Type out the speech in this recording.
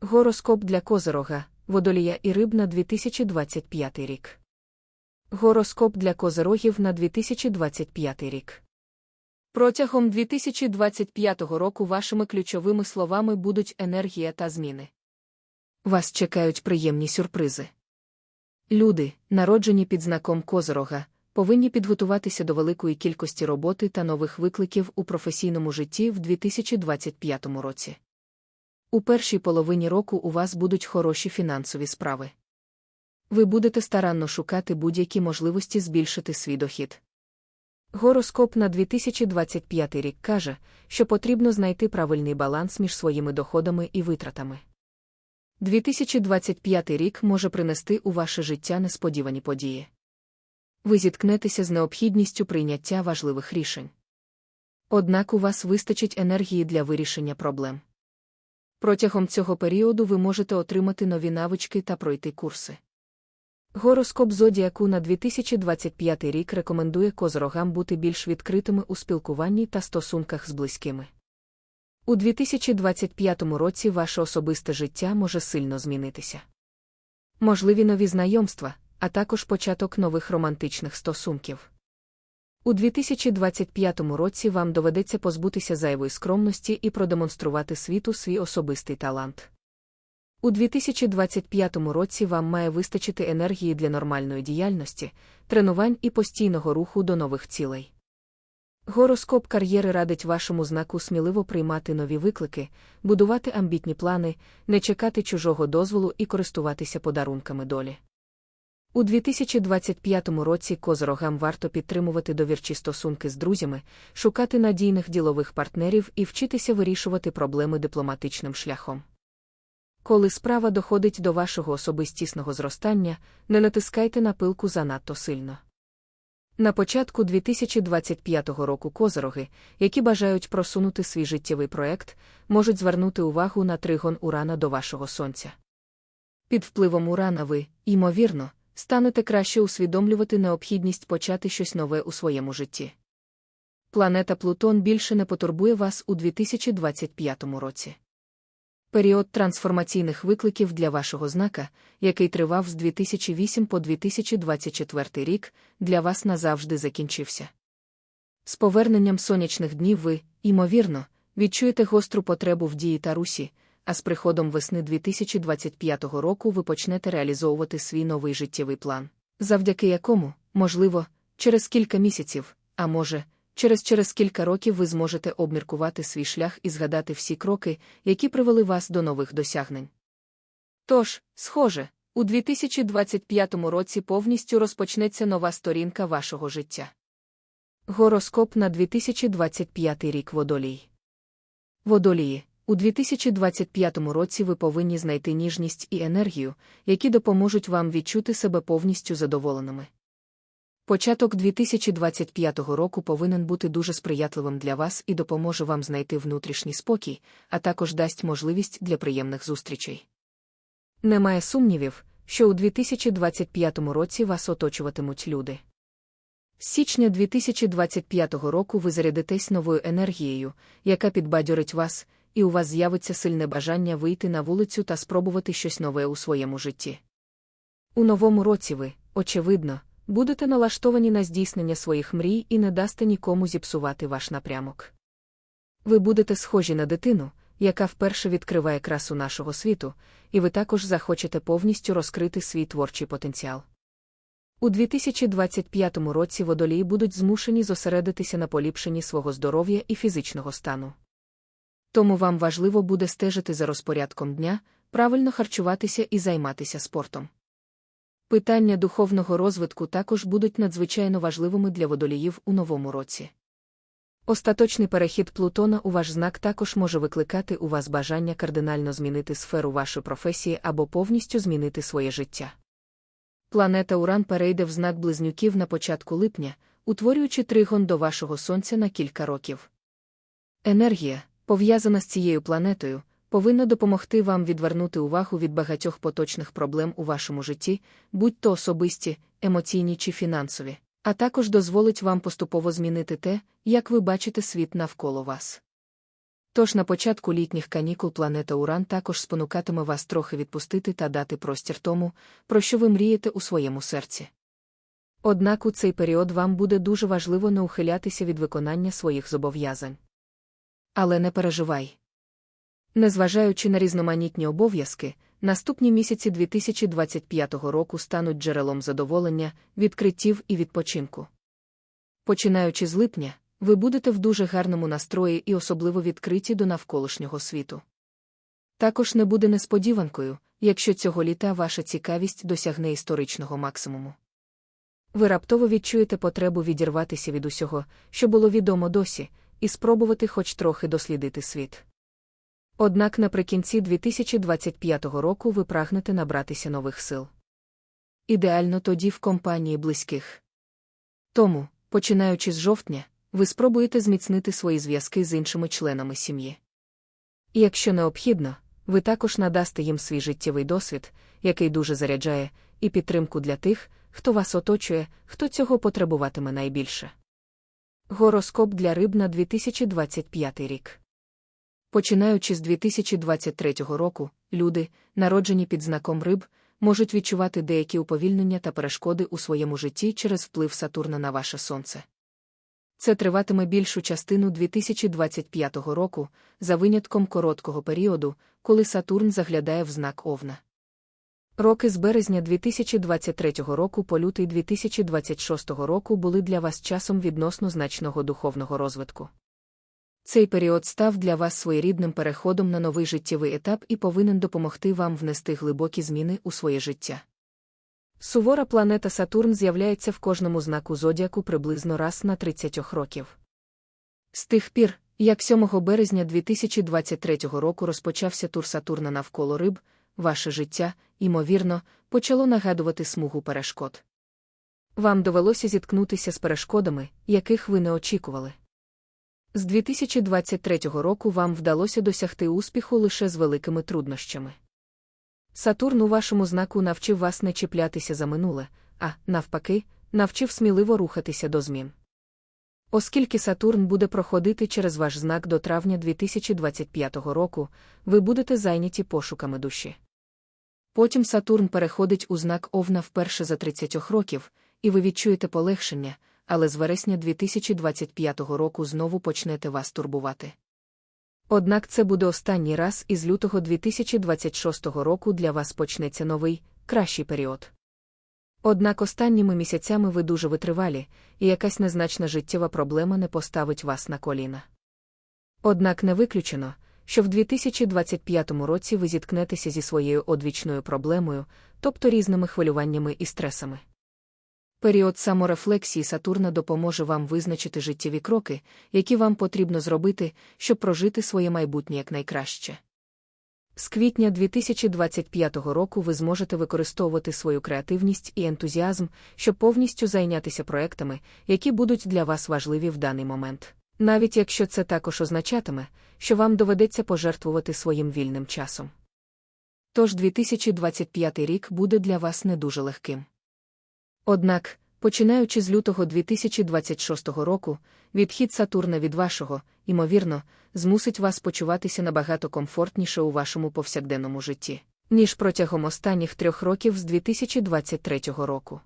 Гороскоп для Козирога, Водолія і Риб на 2025 рік. Гороскоп для Козирогів на 2025 рік. Протягом 2025 року вашими ключовими словами будуть енергія та зміни. Вас чекають приємні сюрпризи. Люди, народжені під знаком Козирога, повинні підготуватися до великої кількості роботи та нових викликів у професійному житті в 2025 році. У першій половині року у вас будуть хороші фінансові справи. Ви будете старанно шукати будь-які можливості збільшити свій дохід. Гороскоп на 2025 рік каже, що потрібно знайти правильний баланс між своїми доходами і витратами. 2025 рік може принести у ваше життя несподівані події. Ви зіткнетеся з необхідністю прийняття важливих рішень. Однак у вас вистачить енергії для вирішення проблем. Протягом цього періоду ви можете отримати нові навички та пройти курси. Гороскоп Зодіаку на 2025 рік рекомендує козорогам бути більш відкритими у спілкуванні та стосунках з близькими. У 2025 році ваше особисте життя може сильно змінитися. Можливі нові знайомства, а також початок нових романтичних стосунків. У 2025 році вам доведеться позбутися зайвої скромності і продемонструвати світу свій особистий талант. У 2025 році вам має вистачити енергії для нормальної діяльності, тренувань і постійного руху до нових цілей. Гороскоп кар'єри радить вашому знаку сміливо приймати нові виклики, будувати амбітні плани, не чекати чужого дозволу і користуватися подарунками долі. У 2025 році козорогам варто підтримувати довірчі стосунки з друзями, шукати надійних ділових партнерів і вчитися вирішувати проблеми дипломатичним шляхом. Коли справа доходить до вашого особистісного зростання, не натискайте на пилку занадто сильно. На початку 2025 року козороги, які бажають просунути свій життєвий проект, можуть звернути увагу на тригон урана до вашого сонця. Під впливом урана ви, ймовірно, станете краще усвідомлювати необхідність почати щось нове у своєму житті. Планета Плутон більше не потурбує вас у 2025 році. Період трансформаційних викликів для вашого знака, який тривав з 2008 по 2024 рік, для вас назавжди закінчився. З поверненням сонячних днів ви, ймовірно, відчуєте гостру потребу в дії та русі, а з приходом весни 2025 року ви почнете реалізовувати свій новий життєвий план, завдяки якому, можливо, через кілька місяців, а може, через через кілька років ви зможете обміркувати свій шлях і згадати всі кроки, які привели вас до нових досягнень. Тож, схоже, у 2025 році повністю розпочнеться нова сторінка вашого життя. Гороскоп на 2025 рік водолій. Водолії. У 2025 році ви повинні знайти ніжність і енергію, які допоможуть вам відчути себе повністю задоволеними. Початок 2025 року повинен бути дуже сприятливим для вас і допоможе вам знайти внутрішній спокій, а також дасть можливість для приємних зустрічей. Немає сумнівів, що у 2025 році вас оточуватимуть люди. З січня 2025 року ви зарядитесь новою енергією, яка підбадьорить вас, і у вас з'явиться сильне бажання вийти на вулицю та спробувати щось нове у своєму житті. У новому році ви, очевидно, будете налаштовані на здійснення своїх мрій і не дасте нікому зіпсувати ваш напрямок. Ви будете схожі на дитину, яка вперше відкриває красу нашого світу, і ви також захочете повністю розкрити свій творчий потенціал. У 2025 році водолії будуть змушені зосередитися на поліпшенні свого здоров'я і фізичного стану. Тому вам важливо буде стежити за розпорядком дня, правильно харчуватися і займатися спортом. Питання духовного розвитку також будуть надзвичайно важливими для водоліїв у новому році. Остаточний перехід Плутона у ваш знак також може викликати у вас бажання кардинально змінити сферу вашої професії або повністю змінити своє життя. Планета Уран перейде в знак близнюків на початку липня, утворюючи тригон до вашого сонця на кілька років. Енергія, пов'язана з цією планетою, повинна допомогти вам відвернути увагу від багатьох поточних проблем у вашому житті, будь то особисті, емоційні чи фінансові, а також дозволить вам поступово змінити те, як ви бачите світ навколо вас. Тож на початку літніх канікул планета Уран також спонукатиме вас трохи відпустити та дати простір тому, про що ви мрієте у своєму серці. Однак у цей період вам буде дуже важливо не ухилятися від виконання своїх зобов'язань. Але не переживай. Незважаючи на різноманітні обов'язки, наступні місяці 2025 року стануть джерелом задоволення, відкриттів і відпочинку. Починаючи з липня, ви будете в дуже гарному настрої і особливо відкриті до навколишнього світу. Також не буде несподіванкою, якщо цього літа ваша цікавість досягне історичного максимуму. Ви раптово відчуєте потребу відірватися від усього, що було відомо досі, і спробувати хоч трохи дослідити світ. Однак наприкінці 2025 року ви прагнете набратися нових сил. Ідеально тоді в компанії близьких. Тому, починаючи з жовтня, ви спробуєте зміцнити свої зв'язки з іншими членами сім'ї. І якщо необхідно, ви також надасте їм свій життєвий досвід, який дуже заряджає, і підтримку для тих, хто вас оточує, хто цього потребуватиме найбільше. Гороскоп для риб на 2025 рік. Починаючи з 2023 року, люди, народжені під знаком риб, можуть відчувати деякі уповільнення та перешкоди у своєму житті через вплив Сатурна на ваше сонце. Це триватиме більшу частину 2025 року, за винятком короткого періоду, коли Сатурн заглядає в знак Овна. Роки з березня 2023 року по лютий 2026 року були для вас часом відносно значного духовного розвитку. Цей період став для вас своєрідним переходом на новий життєвий етап і повинен допомогти вам внести глибокі зміни у своє життя. Сувора планета Сатурн з'являється в кожному знаку зодіаку приблизно раз на 30 років. З тих пір, як 7 березня 2023 року розпочався тур Сатурна навколо риб, ваше життя, ймовірно, почало нагадувати смугу перешкод. Вам довелося зіткнутися з перешкодами, яких ви не очікували. З 2023 року вам вдалося досягти успіху лише з великими труднощами. Сатурн у вашому знаку навчив вас не чіплятися за минуле, а, навпаки, навчив сміливо рухатися до змін. Оскільки Сатурн буде проходити через ваш знак до травня 2025 року, ви будете зайняті пошуками душі. Потім Сатурн переходить у знак Овна вперше за 30 років, і ви відчуєте полегшення, але з вересня 2025 року знову почнете вас турбувати. Однак це буде останній раз із лютого 2026 року для вас почнеться новий, кращий період. Однак останніми місяцями ви дуже витривалі, і якась незначна життєва проблема не поставить вас на коліна. Однак не виключено, що в 2025 році ви зіткнетеся зі своєю одвічною проблемою, тобто різними хвилюваннями і стресами. Період саморефлексії Сатурна допоможе вам визначити життєві кроки, які вам потрібно зробити, щоб прожити своє майбутнє якнайкраще. З квітня 2025 року ви зможете використовувати свою креативність і ентузіазм, щоб повністю зайнятися проектами, які будуть для вас важливі в даний момент. Навіть якщо це також означатиме, що вам доведеться пожертвувати своїм вільним часом. Тож 2025 рік буде для вас не дуже легким. Однак, починаючи з лютого 2026 року, відхід Сатурна від вашого, ймовірно, змусить вас почуватися набагато комфортніше у вашому повсякденному житті, ніж протягом останніх трьох років з 2023 року.